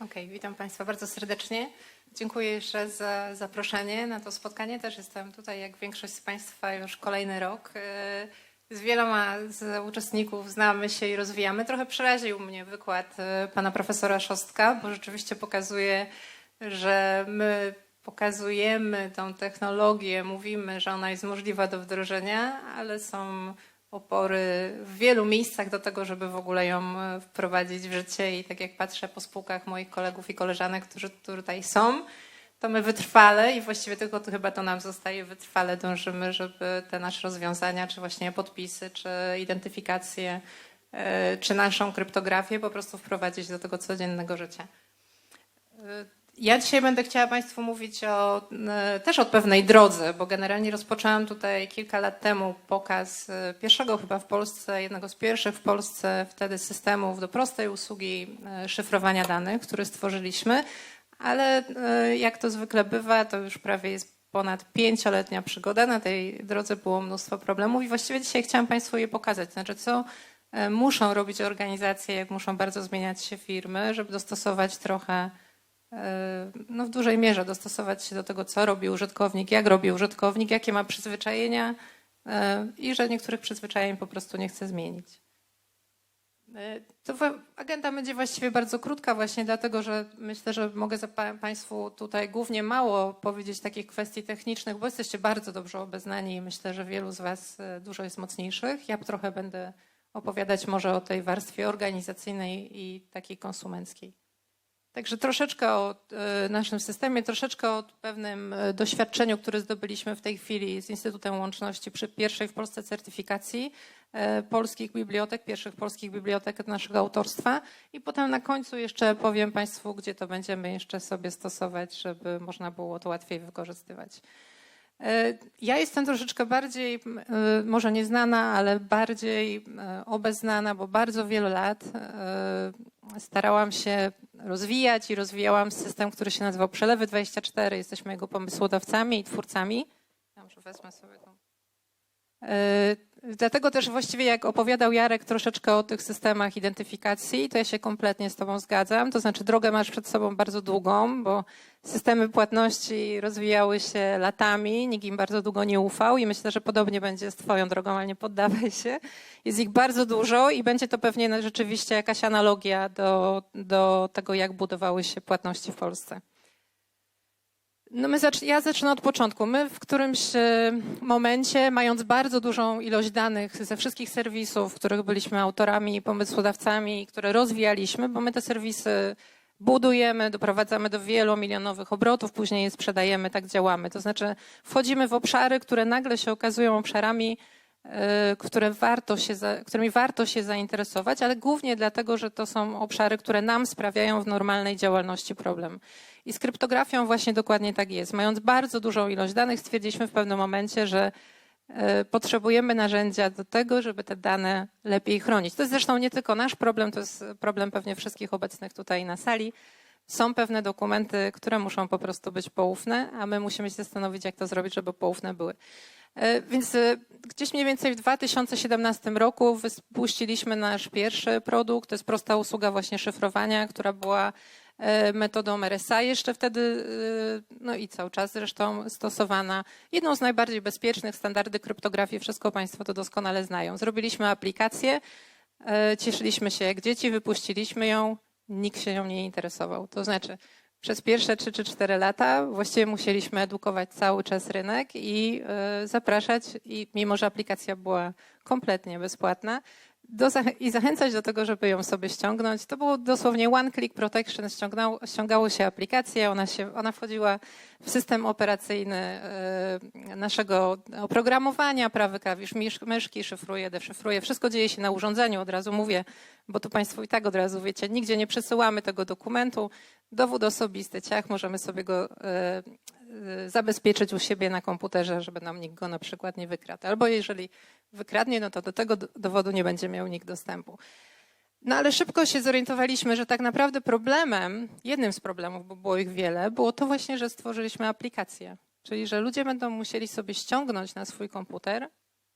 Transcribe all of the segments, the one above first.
Okej, witam Państwa bardzo serdecznie. Dziękuję jeszcze za zaproszenie na to spotkanie. Też jestem tutaj, jak większość z Państwa, już kolejny rok. Yy, Z wieloma z uczestników znamy się i rozwijamy. Trochę przeraził mnie wykład yy, pana profesora Szostka, bo rzeczywiście pokazuje, że my pokazujemy tą technologię, mówimy, że ona jest możliwa do wdrożenia, ale są opory w wielu miejscach do tego, żeby w ogóle ją e, wprowadzić w życie. I tak jak patrzę po spółkach moich kolegów i koleżanek, którzy tutaj są, to my wytrwale i właściwie tylko to chyba to nam zostaje, wytrwale dążymy, żeby te nasze rozwiązania, czy właśnie podpisy, czy identyfikacje, e, czy naszą kryptografię po prostu wprowadzić do tego codziennego życia. Ja dzisiaj będę chciała Państwu mówić o, e, też o pewnej drodze, bo generalnie rozpoczęłam tutaj kilka lat temu pokaz e, pierwszego chyba w Polsce, jednego z pierwszych w Polsce wtedy systemów do prostej usługi e, szyfrowania danych, który stworzyliśmy, ale jak to zwykle bywa, to już prawie jest ponad pięcioletnia przygoda. Na tej drodze było mnóstwo problemów i właściwie dzisiaj chciałam Państwu je pokazać. Znaczy, co muszą robić organizacje, jak muszą bardzo zmieniać się firmy, żeby dostosować trochę no w dużej mierze dostosować się do tego, co robi użytkownik, jak robi użytkownik, jakie ma przyzwyczajenia e, i że niektórych przyzwyczajeń po prostu nie chce zmienić. E, to agenda będzie właściwie bardzo krótka, właśnie dlatego, że myślę, że mogę Państwu tutaj głównie mało powiedzieć takich kwestii technicznych, bo jesteście bardzo dobrze obeznani i myślę, że wielu z Was e, dużo jest mocniejszych. Ja trochę będę opowiadać może o tej warstwie organizacyjnej i takiej konsumenckiej. Także troszeczkę o e, naszym systemie, troszeczkę o pewnym e, doświadczeniu, które zdobyliśmy w tej chwili z Instytutem Łączności przy pierwszej w Polsce certyfikacji e, polskich bibliotek, pierwszych polskich bibliotek naszego autorstwa. I potem na końcu jeszcze powiem Państwu, gdzie to będziemy jeszcze sobie stosować, żeby można było to łatwiej wykorzystywać. Ja jestem troszeczkę bardziej, może nieznana, ale bardziej obeznana, bo bardzo wiele lat starałam się rozwijać i rozwijałam system, który się nazywał Przelewy 24. Jesteśmy jego pomysłodawcami i twórcami. Ja wezmę sobie tą. Dlatego też właściwie jak opowiadał Jarek troszeczkę o tych systemach identyfikacji, to ja się kompletnie z Tobą zgadzam. To znaczy drogę masz przed sobą bardzo długą, bo systemy płatności rozwijały się latami, nikt im bardzo długo nie ufał i myślę, że podobnie będzie z Twoją drogą, ale nie poddawaj się. Jest ich bardzo dużo i będzie to pewnie rzeczywiście jakaś analogia do, do tego, jak budowały się płatności w Polsce. No my zacz, ja zacznę od początku. My w którymś e, momencie, mając bardzo dużą ilość danych ze wszystkich serwisów, których byliśmy autorami pomysłodawcami, które rozwijaliśmy, bo my te serwisy budujemy, doprowadzamy do wielomilionowych obrotów, później je sprzedajemy, tak działamy. To znaczy wchodzimy w obszary, które nagle się okazują obszarami, które warto się, którymi warto się zainteresować, ale głównie dlatego, że to są obszary, które nam sprawiają w normalnej działalności problem. I z kryptografią właśnie dokładnie tak jest. Mając bardzo dużą ilość danych, stwierdziliśmy w pewnym momencie, że e, potrzebujemy narzędzia do tego, żeby te dane lepiej chronić. To jest zresztą nie tylko nasz problem, to jest problem pewnie wszystkich obecnych tutaj na sali. Są pewne dokumenty, które muszą po prostu być poufne, a my musimy się zastanowić, jak to zrobić, żeby poufne były. E, więc e, gdzieś mniej więcej w 2017 roku wypuściliśmy nasz pierwszy produkt. To jest prosta usługa właśnie szyfrowania, która była E, metodą RSA, jeszcze wtedy, no i cały czas zresztą stosowana. Jedną z najbardziej bezpiecznych standardy kryptografii, wszystko Państwo to doskonale znają. Zrobiliśmy aplikację, cieszyliśmy się jak dzieci, wypuściliśmy ją, nikt się nią nie interesował. To znaczy, przez pierwsze 3 czy 4 lata właściwie musieliśmy edukować cały czas rynek i zapraszać, i mimo że aplikacja była kompletnie bezpłatna, do, i zachęcać do tego, żeby ją sobie ściągnąć. To było dosłownie one click protection, ściągało się aplikację, ona, się, ona wchodziła w system operacyjny e, naszego oprogramowania, prawy klawisz myszki, szyfruje, deszyfruje, wszystko dzieje się na urządzeniu, od razu mówię, bo tu Państwo i tak od razu wiecie, nigdzie nie przesyłamy tego dokumentu, dowód osobisty, ciach, możemy sobie go e, zabezpieczyć u siebie na komputerze, żeby nam nikt go na przykład nie wykradł. Albo jeżeli wykradnie, no to do tego dowodu nie będzie miał nikt dostępu. No ale szybko się zorientowaliśmy, że tak naprawdę problemem, jednym z problemów, bo było ich wiele, było to właśnie, że stworzyliśmy aplikację. Czyli, że ludzie będą musieli sobie ściągnąć na swój komputer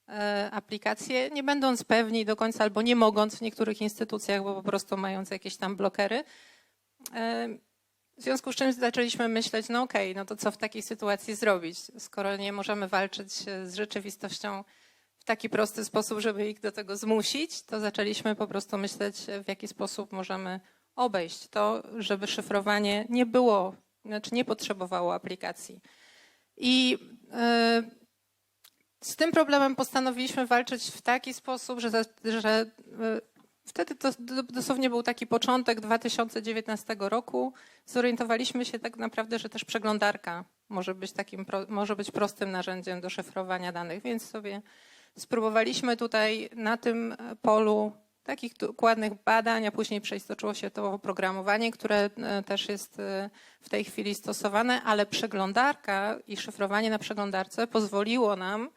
e, aplikację, nie będąc pewni do końca albo nie mogąc w niektórych instytucjach, bo po prostu mając jakieś tam blokery, e, w związku z czym zaczęliśmy myśleć, no okej, no to co w takiej sytuacji zrobić, skoro nie możemy walczyć z rzeczywistością w taki prosty sposób, żeby ich do tego zmusić, to zaczęliśmy po prostu myśleć, w jaki sposób możemy obejść to, żeby szyfrowanie nie było, znaczy nie potrzebowało aplikacji. I e, z tym problemem postanowiliśmy walczyć w taki sposób, że, że e, wtedy to dosłownie był taki początek 2019 roku. Zorientowaliśmy się tak naprawdę, że też przeglądarka może być takim, może być prostym narzędziem do szyfrowania danych, więc sobie spróbowaliśmy tutaj na tym polu takich dokładnych badań, a później przeistoczyło się to oprogramowanie, które e, też jest e, w tej chwili stosowane, ale przeglądarka i szyfrowanie na przeglądarce pozwoliło nam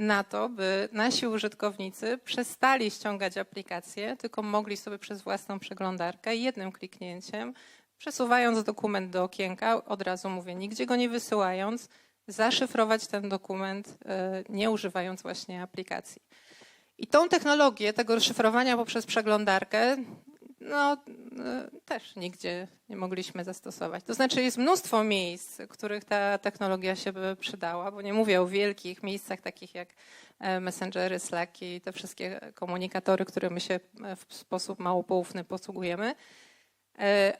na to, by nasi użytkownicy przestali ściągać aplikacje, tylko mogli sobie przez własną przeglądarkę jednym kliknięciem, przesuwając dokument do okienka, od razu mówię, nigdzie go nie wysyłając, zaszyfrować ten dokument, e, nie używając właśnie aplikacji. I tą technologię tego szyfrowania poprzez przeglądarkę no, e, też nigdzie nie mogliśmy zastosować. To znaczy jest mnóstwo miejsc, których ta technologia się by przydała, bo nie mówię o wielkich miejscach takich jak e, Messengery, Slacki i te wszystkie komunikatory, którymi się w sposób mało poufny posługujemy,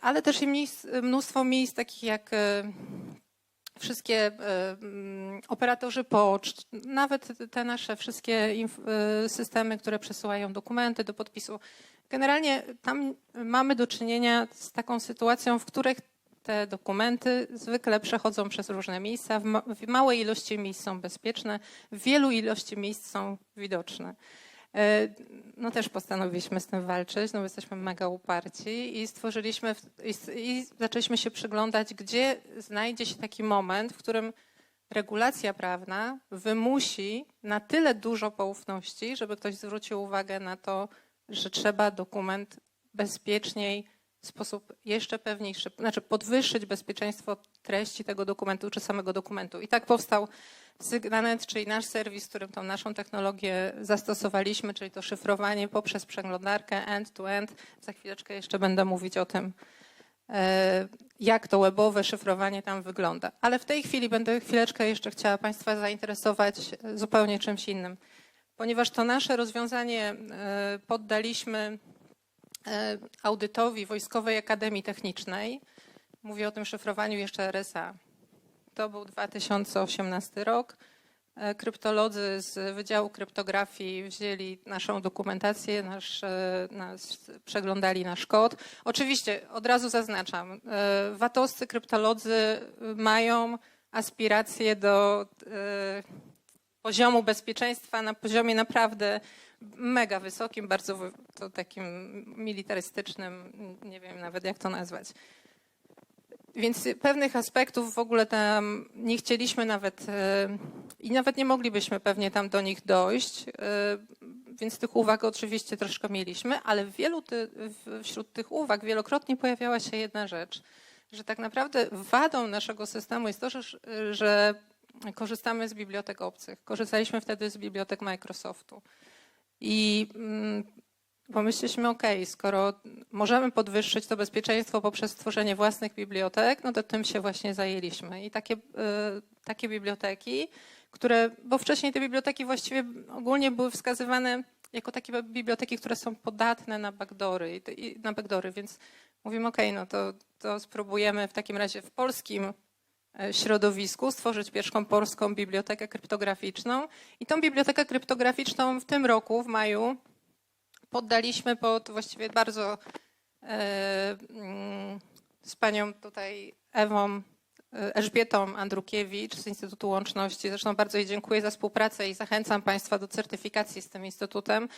ale też i mnóstwo miejsc takich jak wszystkie e, mm, operatorzy poczt, nawet te nasze wszystkie e, systemy, które przesyłają dokumenty do podpisu. Generalnie tam mamy do czynienia z taką sytuacją, w których te dokumenty zwykle przechodzą przez różne miejsca. W małej ilości miejsc są bezpieczne, w wielu ilości miejsc są widoczne. E, no też postanowiliśmy z tym walczyć, no bo jesteśmy mega uparci i stworzyliśmy, i zaczęliśmy się przyglądać, gdzie znajdzie się taki moment, w którym regulacja prawna wymusi na tyle dużo poufności, żeby ktoś zwrócił uwagę na to, że trzeba dokument bezpieczniej, w sposób jeszcze pewniejszy, znaczy podwyższyć bezpieczeństwo treści tego dokumentu czy samego dokumentu. I tak powstał Sygnanet, czyli nasz serwis, którym tą naszą technologię zastosowaliśmy, czyli to szyfrowanie poprzez przeglądarkę end-to-end. Za chwileczkę jeszcze będę mówić o tym, e, jak to webowe szyfrowanie tam wygląda. Ale w tej chwili będę chwileczkę jeszcze chciała Państwa zainteresować zupełnie czymś innym. Ponieważ to nasze rozwiązanie e, poddaliśmy e, audytowi Wojskowej Akademii Technicznej. Mówię o tym szyfrowaniu jeszcze RSA. To był 2018 rok. E, kryptolodzy z Wydziału Kryptografii wzięli naszą dokumentację, nasz, nas, przeglądali nasz kod. Oczywiście, od razu zaznaczam, watowscy kryptolodzy mają aspiracje do poziomu bezpieczeństwa na poziomie naprawdę mega wysokim, bardzo to takim militarystycznym, nie wiem nawet jak to nazwać. Więc pewnych aspektów w ogóle tam nie chcieliśmy nawet e, i nawet nie moglibyśmy pewnie tam do nich dojść, e, więc tych uwag oczywiście troszkę mieliśmy, ale wielu ty, wśród tych uwag wielokrotnie pojawiała się jedna rzecz, że tak naprawdę wadą naszego systemu jest to, że, że korzystamy z bibliotek obcych. Korzystaliśmy wtedy z bibliotek Microsoftu. I mm, pomyśleliśmy, ok, skoro możemy podwyższyć to bezpieczeństwo poprzez stworzenie własnych bibliotek, no to tym się właśnie zajęliśmy. I takie, y, takie biblioteki, które, bo wcześniej te biblioteki właściwie ogólnie były wskazywane jako takie biblioteki, które są podatne na backdoory, na backdoory więc mówimy, ok, no to, to spróbujemy w takim razie w polskim środowisku stworzyć pierwszą polską bibliotekę kryptograficzną. I tą bibliotekę kryptograficzną w tym roku, w maju, poddaliśmy pod właściwie bardzo e, mm, z panią tutaj Ewą e, Elżbietą Andrukiewicz z Instytutu Łączności. Zresztą bardzo jej dziękuję za współpracę i zachęcam Państwa do certyfikacji z tym Instytutem.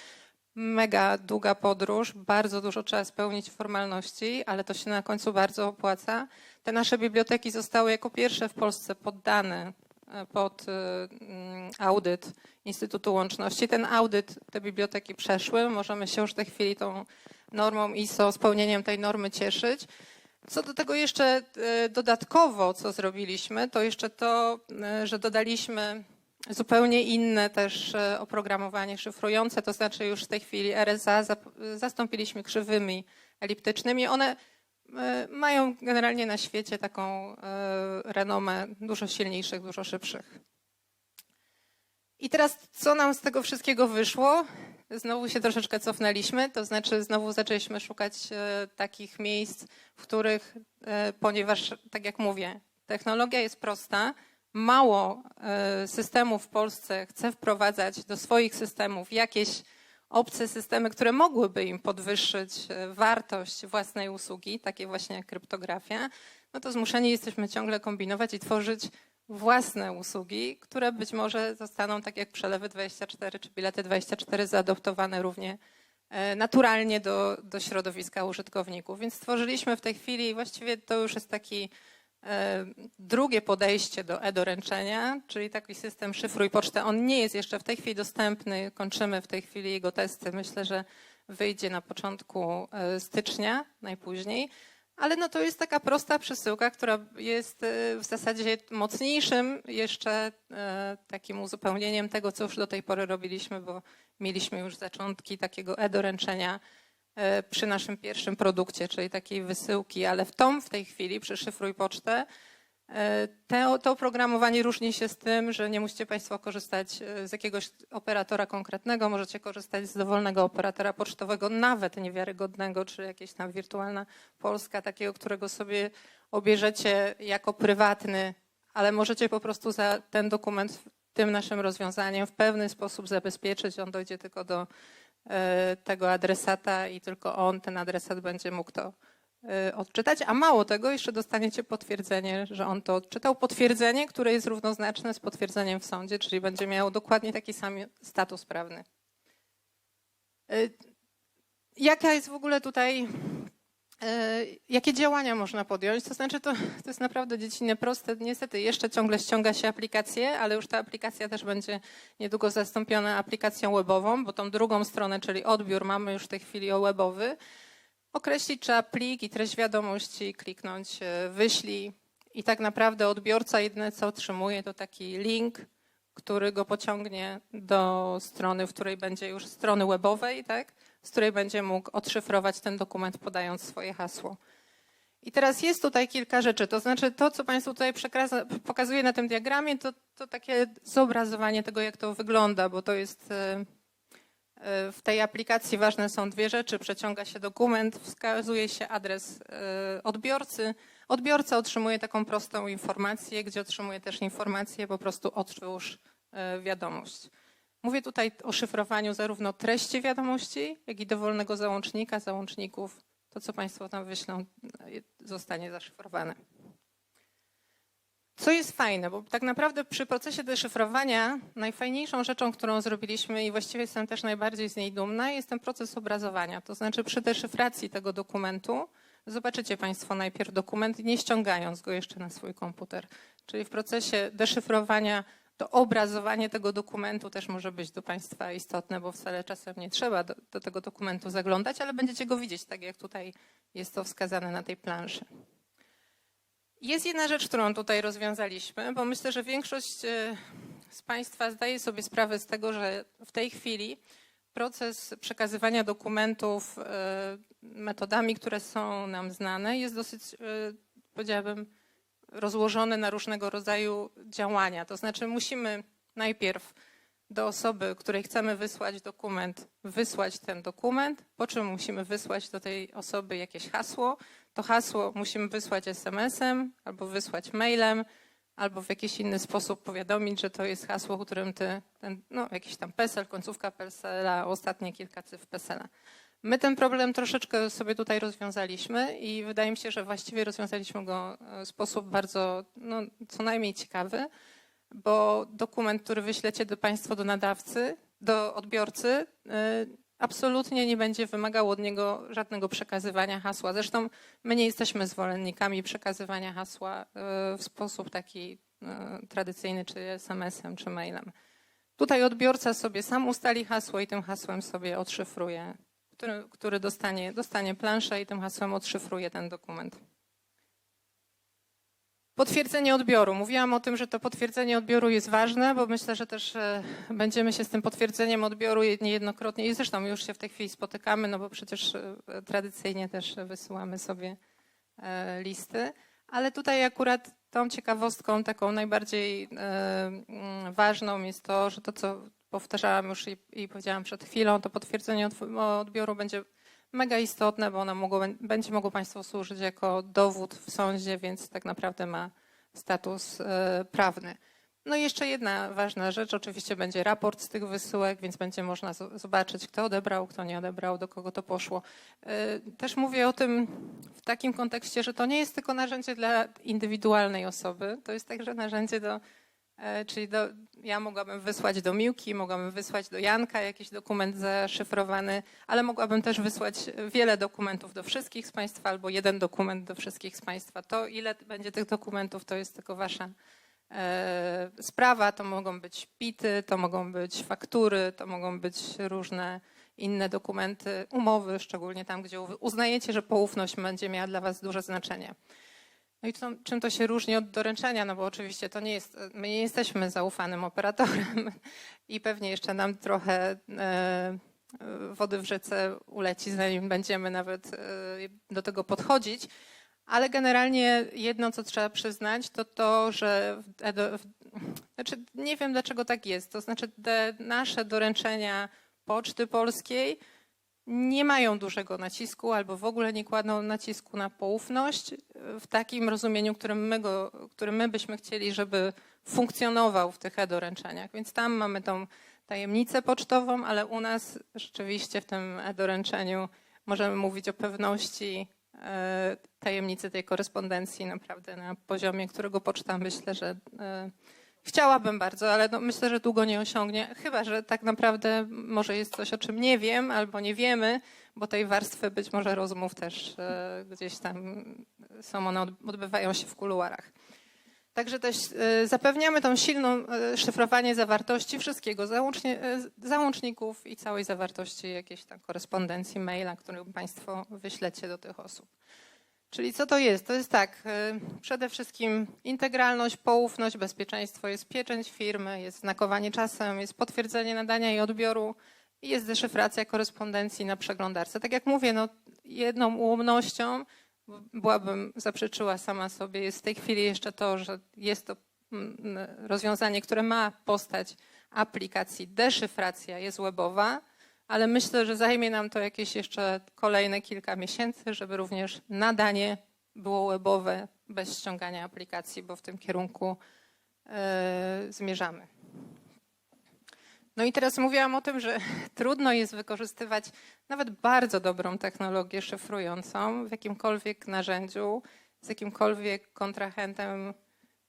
Mega długa podróż, bardzo dużo trzeba spełnić formalności, ale to się na końcu bardzo opłaca. Te nasze biblioteki zostały jako pierwsze w Polsce poddane e, pod mm, audyt Instytutu Łączności. Ten audyt te biblioteki przeszły. Możemy się już w tej chwili tą normą ISO, spełnieniem tej normy cieszyć. Co do tego jeszcze e, dodatkowo, co zrobiliśmy, to jeszcze to, e, że dodaliśmy zupełnie inne też e, oprogramowanie szyfrujące, to znaczy już w tej chwili RSA zastąpiliśmy krzywymi eliptycznymi. One e, mają generalnie na świecie taką e, renomę dużo silniejszych, dużo szybszych. I teraz co nam z tego wszystkiego wyszło? Znowu się troszeczkę cofnęliśmy, to znaczy znowu zaczęliśmy szukać takich miejsc, w których, ponieważ tak jak mówię, technologia jest prosta, mało e, systemów w Polsce chce wprowadzać do swoich systemów jakieś obce systemy, które mogłyby im podwyższyć e, wartość własnej usługi, takie właśnie jak kryptografia, no to zmuszeni jesteśmy ciągle kombinować i tworzyć własne usługi, które być może zostaną, tak jak przelewy 24 czy bilety 24, zaadoptowane równie e, naturalnie do, do środowiska użytkowników. Więc stworzyliśmy w tej chwili, właściwie to już jest taki drugie podejście do e-doręczenia, czyli taki system szyfruj pocztę. On nie jest jeszcze w tej chwili dostępny, kończymy w tej chwili jego testy. Myślę, że wyjdzie na początku e, stycznia najpóźniej. Ale no to jest taka prosta przesyłka, która jest e, w zasadzie mocniejszym jeszcze e, takim uzupełnieniem tego, co już do tej pory robiliśmy, bo mieliśmy już zaczątki takiego e-doręczenia e, przy naszym pierwszym produkcie, czyli takiej wysyłki, ale w tą w tej chwili przy Szyfruj Pocztę E, te, to oprogramowanie różni się z tym, że nie musicie Państwo korzystać e, z jakiegoś operatora konkretnego, możecie korzystać z dowolnego operatora pocztowego, nawet niewiarygodnego, czy jakieś tam wirtualna Polska, takiego, którego sobie obierzecie jako prywatny, ale możecie po prostu za ten dokument tym naszym rozwiązaniem w pewny sposób zabezpieczyć. On dojdzie tylko do e, tego adresata i tylko on, ten adresat będzie mógł to Y, odczytać, a mało tego, jeszcze dostaniecie potwierdzenie, że on to odczytał. Potwierdzenie, które jest równoznaczne z potwierdzeniem w sądzie, czyli będzie miało dokładnie taki sam status prawny. Y, jaka jest w ogóle tutaj, jakie działania można podjąć? To znaczy, to, to jest naprawdę dziecinne proste. Niestety jeszcze ciągle ściąga się aplikację, ale już ta aplikacja też będzie niedługo zastąpiona aplikacją webową, bo tą drugą stronę, czyli odbiór, mamy już w tej chwili o webowy. Określić trzeba plik i treść wiadomości, kliknąć e, wyślij i tak naprawdę odbiorca jedyne co otrzymuje to taki link, który go pociągnie do strony, w której będzie już strony webowej, tak? Z której będzie mógł odszyfrować ten dokument podając swoje hasło. I teraz jest tutaj kilka rzeczy, to znaczy to, co Państwu tutaj pokazuję na tym diagramie, to, to takie zobrazowanie tego, jak to wygląda, bo to jest e, w tej aplikacji ważne są dwie rzeczy. Przeciąga się dokument, wskazuje się adres e, odbiorcy. Odbiorca otrzymuje taką prostą informację, gdzie otrzymuje też informację, po prostu otwórz e, wiadomość. Mówię tutaj o szyfrowaniu zarówno treści wiadomości, jak i dowolnego załącznika, załączników. To, co Państwo tam wyślą, zostanie zaszyfrowane. Co jest fajne, bo tak naprawdę przy procesie deszyfrowania najfajniejszą rzeczą, którą zrobiliśmy i właściwie jestem też najbardziej z niej dumna, jest ten proces obrazowania. To znaczy przy deszyfracji tego dokumentu zobaczycie Państwo najpierw dokument, nie ściągając go jeszcze na swój komputer. Czyli w procesie deszyfrowania to obrazowanie tego dokumentu też może być do Państwa istotne, bo wcale czasem nie trzeba do, do tego dokumentu zaglądać, ale będziecie go widzieć, tak jak tutaj jest to wskazane na tej planszy. Jest jedna rzecz, którą tutaj rozwiązaliśmy, bo myślę, że większość e, z Państwa zdaje sobie sprawę z tego, że w tej chwili proces przekazywania dokumentów e, metodami, które są nam znane, jest dosyć, e, powiedziałabym, rozłożony na różnego rodzaju działania. To znaczy, musimy najpierw do osoby, której chcemy wysłać dokument, wysłać ten dokument, po czym musimy wysłać do tej osoby jakieś hasło. To hasło musimy wysłać SMS-em albo wysłać mailem, albo w jakiś inny sposób powiadomić, że to jest hasło, którym ty, ten, no, jakiś tam PESEL, końcówka PESEL-a, ostatnie kilka cyfr PESEL-a. My ten problem troszeczkę sobie tutaj rozwiązaliśmy i wydaje mi się, że właściwie rozwiązaliśmy go w sposób bardzo, no, co najmniej ciekawy bo dokument, który wyślecie do Państwo do nadawcy, do odbiorcy, y, absolutnie nie będzie wymagał od niego żadnego przekazywania hasła. Zresztą my nie jesteśmy zwolennikami przekazywania hasła y, w sposób taki tradycyjny, czy SMS-em, czy mailem. Tutaj odbiorca sobie sam ustali hasło i tym hasłem sobie odszyfruje, który, który dostanie, dostanie planszę i tym hasłem odszyfruje ten dokument. Potwierdzenie odbioru. Mówiłam o tym, że to potwierdzenie odbioru jest ważne, bo myślę, że też e, będziemy się z tym potwierdzeniem odbioru niejednokrotnie i zresztą już się w tej chwili spotykamy, no bo przecież e, tradycyjnie też wysyłamy sobie e, listy. Ale tutaj akurat tą ciekawostką taką najbardziej ważną jest to, że to, co powtarzałam już i, i powiedziałam przed chwilą, to potwierdzenie odbioru będzie mega istotne, bo ono mogło, będzie mogło Państwu służyć jako dowód w sądzie, więc tak naprawdę ma status e, prawny. No i jeszcze jedna ważna rzecz, oczywiście będzie raport z tych wysyłek, więc będzie można zobaczyć, kto odebrał, kto nie odebrał, do kogo to poszło. E, też mówię o tym w takim kontekście, że to nie jest tylko narzędzie dla indywidualnej osoby, to jest także narzędzie do czyli do, ja mogłabym wysłać do Miłki, mogłabym wysłać do Janka jakiś dokument zaszyfrowany, ale mogłabym też wysłać wiele dokumentów do wszystkich z Państwa albo jeden dokument do wszystkich z Państwa. To ile będzie tych dokumentów, to jest tylko Wasza e, sprawa. To mogą być pity, to mogą być faktury, to mogą być różne inne dokumenty, umowy, szczególnie tam, gdzie uznajecie, że poufność będzie miała dla Was duże znaczenie. No i to, czym to się różni od doręczenia? No bo oczywiście to nie jest, my nie jesteśmy zaufanym operatorem i pewnie jeszcze nam trochę e, wody w rzece uleci, zanim będziemy nawet e, do tego podchodzić. Ale generalnie jedno, co trzeba przyznać, to to, że w, w, znaczy nie wiem dlaczego tak jest. To znaczy te nasze doręczenia Poczty Polskiej nie mają dużego nacisku albo w ogóle nie kładą nacisku na poufność w takim rozumieniu, którym my, go, którym my byśmy chcieli, żeby funkcjonował w tych e-doręczeniach. Więc tam mamy tą tajemnicę pocztową, ale u nas rzeczywiście w tym e-doręczeniu możemy mówić o pewności e, tajemnicy tej korespondencji naprawdę na poziomie, którego poczta myślę, że e, Chciałabym bardzo, ale no myślę, że długo nie osiągnie. Chyba, że tak naprawdę może jest coś, o czym nie wiem albo nie wiemy, bo tej warstwy być może rozmów też e, gdzieś tam są, one odbywają się w kuluarach. Także też e, zapewniamy tą silną e, szyfrowanie zawartości wszystkiego, załączników i całej zawartości jakiejś tam korespondencji, maila, którym Państwo wyślecie do tych osób. Czyli co to jest? To jest tak, y, przede wszystkim integralność, poufność, bezpieczeństwo, jest pieczęć firmy, jest znakowanie czasem, jest potwierdzenie nadania i odbioru i jest deszyfracja korespondencji na przeglądarce. Tak jak mówię, no, jedną ułomnością, byłabym zaprzeczyła sama sobie, jest w tej chwili jeszcze to, że jest to mm, rozwiązanie, które ma postać aplikacji, deszyfracja jest webowa, ale myślę, że zajmie nam to jakieś jeszcze kolejne kilka miesięcy, żeby również nadanie było webowe bez ściągania aplikacji, bo w tym kierunku e, zmierzamy. No i teraz mówiłam o tym, że trudno jest wykorzystywać nawet bardzo dobrą technologię szyfrującą w jakimkolwiek narzędziu, z jakimkolwiek kontrahentem,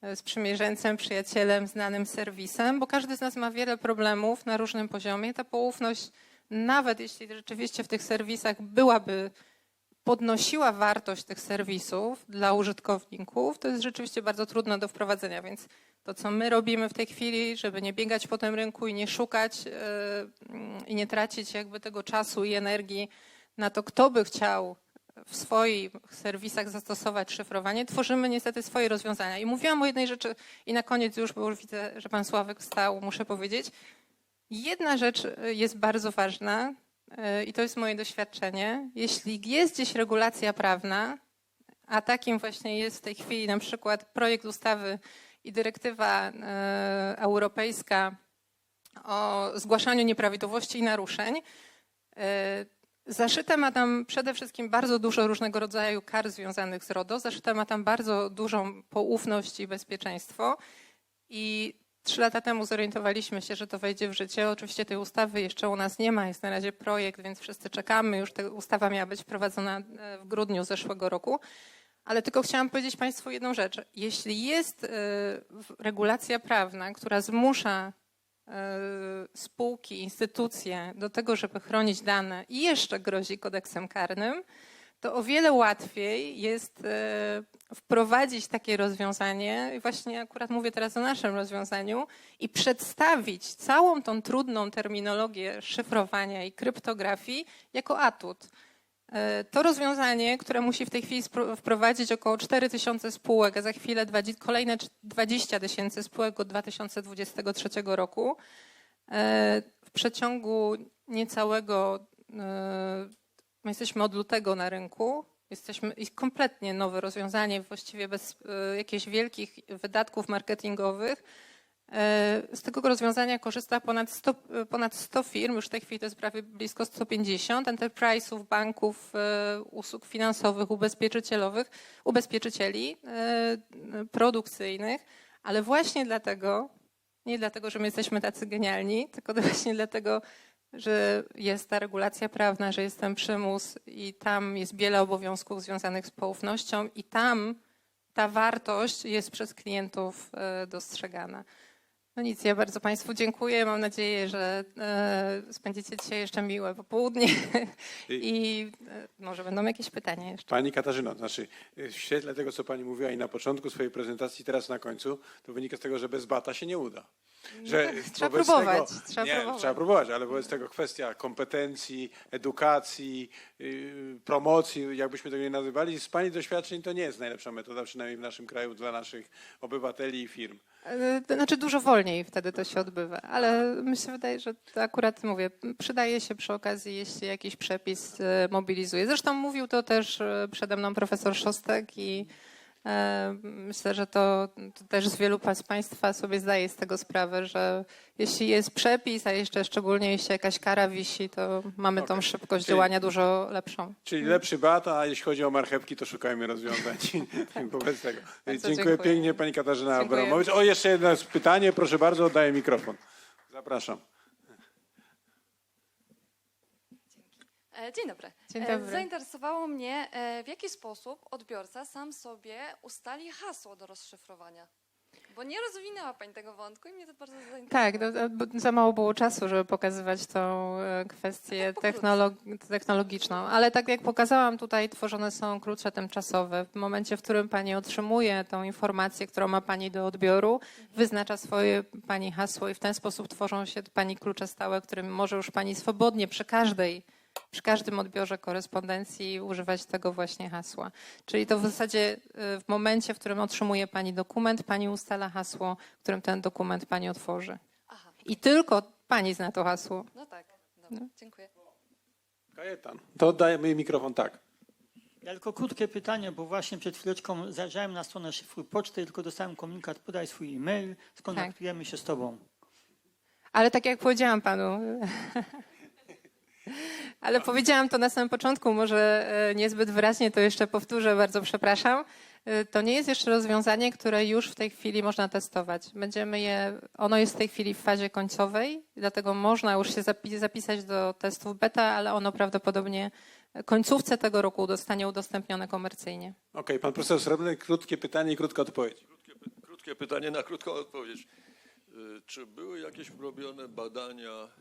e, sprzymierzeńcem, przyjacielem, znanym serwisem, bo każdy z nas ma wiele problemów na różnym poziomie. Ta poufność nawet jeśli rzeczywiście w tych serwisach byłaby podnosiła wartość tych serwisów dla użytkowników, to jest rzeczywiście bardzo trudne do wprowadzenia. Więc to, co my robimy w tej chwili, żeby nie biegać po tym rynku i nie szukać yy, i nie tracić jakby tego czasu i energii na to, kto by chciał w swoich serwisach zastosować szyfrowanie, tworzymy niestety swoje rozwiązania. I mówiłam o jednej rzeczy i na koniec już, bo już widzę, że pan Sławek wstał, muszę powiedzieć, Jedna rzecz e, jest bardzo ważna e, i to jest moje doświadczenie. Jeśli jest gdzieś regulacja prawna, a takim właśnie jest w tej chwili na przykład projekt ustawy i dyrektywa e, europejska o zgłaszaniu nieprawidłowości i naruszeń, Zaszyte ma tam przede wszystkim bardzo dużo różnego rodzaju kar związanych z RODO, zaszyte ma tam bardzo dużą poufność i bezpieczeństwo. I Trzy lata temu zorientowaliśmy się, że to wejdzie w życie. Oczywiście tej ustawy jeszcze u nas nie ma, jest na razie projekt, więc wszyscy czekamy. Już ta ustawa miała być wprowadzona e, w grudniu zeszłego roku. Ale tylko chciałam powiedzieć Państwu jedną rzecz. Jeśli jest e, regulacja prawna, która zmusza e, spółki, instytucje do tego, żeby chronić dane i jeszcze grozi kodeksem karnym, to o wiele łatwiej jest e, wprowadzić takie rozwiązanie, i właśnie akurat mówię teraz o naszym rozwiązaniu, i przedstawić całą tą trudną terminologię szyfrowania i kryptografii jako atut. E, to rozwiązanie, które musi w tej chwili wprowadzić około 4 tysiące spółek, a za chwilę kolejne 20 tysięcy spółek od 2023 roku, e, w przeciągu niecałego My jesteśmy od lutego na rynku. Jesteśmy kompletnie nowe rozwiązanie, właściwie bez e, jakichś wielkich wydatków marketingowych. E, Z tego rozwiązania korzysta ponad 100, e, ponad 100 firm, już w tej chwili to jest prawie blisko 150, enterprise'ów, banków, e, usług finansowych, ubezpieczycielowych, ubezpieczycieli produkcyjnych, ale właśnie dlatego, nie dlatego, że my jesteśmy tacy genialni, tylko właśnie dlatego, że jest ta regulacja prawna, że jest ten przymus i tam jest wiele obowiązków związanych z poufnością i tam ta wartość jest przez klientów e, dostrzegana. No nic, ja bardzo Państwu dziękuję. Mam nadzieję, że e, spędzicie dzisiaj jeszcze miłe popołudnie i e, może będą jakieś pytania jeszcze. Pani Katarzyno, to znaczy w świetle tego, co Pani mówiła i na początku swojej prezentacji, teraz na końcu, to wynika z tego, że bez bata się nie uda. Że tak, trzeba próbować, Tego, trzeba nie, próbować. trzeba próbować, ale wobec tego kwestia kompetencji, edukacji, yy, promocji, jakbyśmy tego nie nazywali, z Pani doświadczeń to nie jest najlepsza metoda, przynajmniej w naszym kraju, dla naszych obywateli i firm. E, znaczy dużo wolniej wtedy to się odbywa, ale mi się wydaje, że to akurat mówię, przydaje się przy okazji, jeśli jakiś przepis e, mobilizuje. Zresztą mówił to też e, przede mną profesor Szostek i myślę, że to, to też z wielu z Państwa sobie zdaje z tego sprawę, że jeśli jest przepis, a jeszcze szczególnie jeśli jakaś kara wisi, to mamy tą Okej. szybkość Czyli- działania dużo lepszą. Czyli lepszy bat, a jeśli chodzi o marchewki, to szukajmy rozwiązań wobec tego. Dziękuję, dziękuję. pięknie Pani Katarzyna Dziękuję. Abramowicz. O, jeszcze jedno pytanie, proszę bardzo, oddaję mikrofon. Zapraszam. Dzień dobry. Dzień E, dobry. Zainteresowało mnie, e, w jaki sposób odbiorca sam sobie ustali hasło do rozszyfrowania. Bo nie rozwinęła Pani tego wątku i mnie to bardzo zainteresowało. Tak, no, za mało było czasu, żeby pokazywać tą e, kwestię technolog- technologiczną. Ale tak jak pokazałam, tutaj tworzone są klucze tymczasowe. W momencie, w którym Pani otrzymuje tą informację, którą ma Pani do odbioru, wyznacza swoje Pani hasło i w ten sposób tworzą się Pani klucze stałe, którym może już Pani swobodnie przy każdej przy każdym odbiorze korespondencji używać tego właśnie hasła. Czyli to w zasadzie y, w momencie, w którym otrzymuje Pani dokument, Pani ustala hasło, którym ten dokument Pani otworzy. Aha, I tylko pani zna to hasło. no tak. Dobra, dziękuję. Kajetan. To oddajemy mikrofon tak. Ja tylko krótkie pytanie, bo właśnie przed chwileczką zajrzałem na stronę szyfruj poczty tylko dostałem komunikat, podaj swój e-mail, skontaktujemy się z tobą. Ale tak jak powiedziałam panu. Ale powiedziałam to na samym początku, może e, niezbyt wyraźnie to jeszcze powtórzę, bardzo przepraszam. E, To nie jest jeszcze rozwiązanie, które już w tej chwili można testować. Będziemy je, ono jest w tej chwili w fazie końcowej, dlatego można już się zapi- zapisać do testów beta, ale ono prawdopodobnie końcówce tego roku zostanie udostępnione komercyjnie. Okej, pan profesor Srebrny, krótkie pytanie i krótka odpowiedź. Krótkie, krótkie pytanie na krótką odpowiedź. Y, Czy były jakieś robione badania,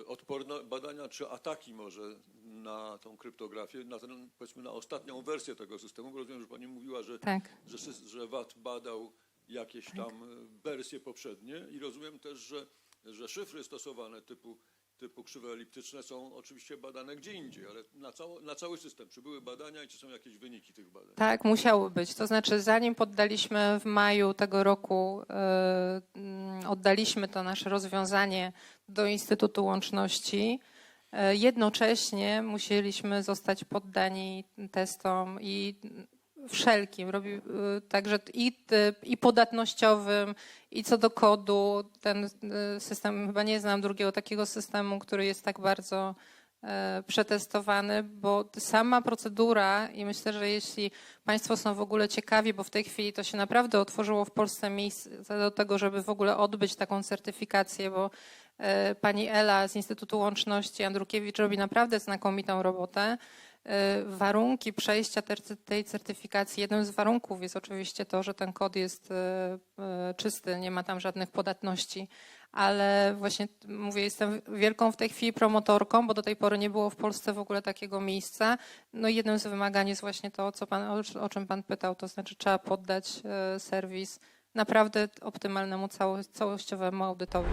y, odporno, badania czy ataki może na tą kryptografię, na ten, powiedzmy na ostatnią wersję tego systemu? Bo rozumiem, że pani mówiła, że, Tak. że, że VAT badał jakieś tam y, wersje poprzednie i rozumiem też, że, że szyfry stosowane typu, typu krzywe eliptyczne są oczywiście badane gdzie indziej, ale na, cało, na cały system. Czy były badania i czy są jakieś wyniki tych badań? Tak, musiały być. To znaczy, zanim poddaliśmy w maju tego roku, mm, oddaliśmy to nasze rozwiązanie do Instytutu Łączności, e, jednocześnie musieliśmy zostać poddani testom i wszelkim, robi, e, także i, i podatnościowym, i co do kodu. Ten e, system, chyba nie znam drugiego takiego systemu, który jest tak bardzo e, przetestowany, bo sama procedura i myślę, że jeśli Państwo są w ogóle ciekawi, bo w tej chwili to się naprawdę otworzyło w Polsce miejsce do tego, żeby w ogóle odbyć taką certyfikację, bo pani Ela z Instytutu Łączności Andrukiewicz robi naprawdę znakomitą robotę. E, Warunki przejścia tej certyfikacji, jednym z warunków jest oczywiście to, że ten kod jest e, e, czysty, nie ma tam żadnych podatności, ale właśnie mówię, jestem wielką w tej chwili promotorką, bo do tej pory nie było w Polsce w ogóle takiego miejsca. No jednym z wymagań jest właśnie to, co pan, o, czym pan pytał, to znaczy trzeba poddać serwis naprawdę optymalnemu cało, całościowemu audytowi.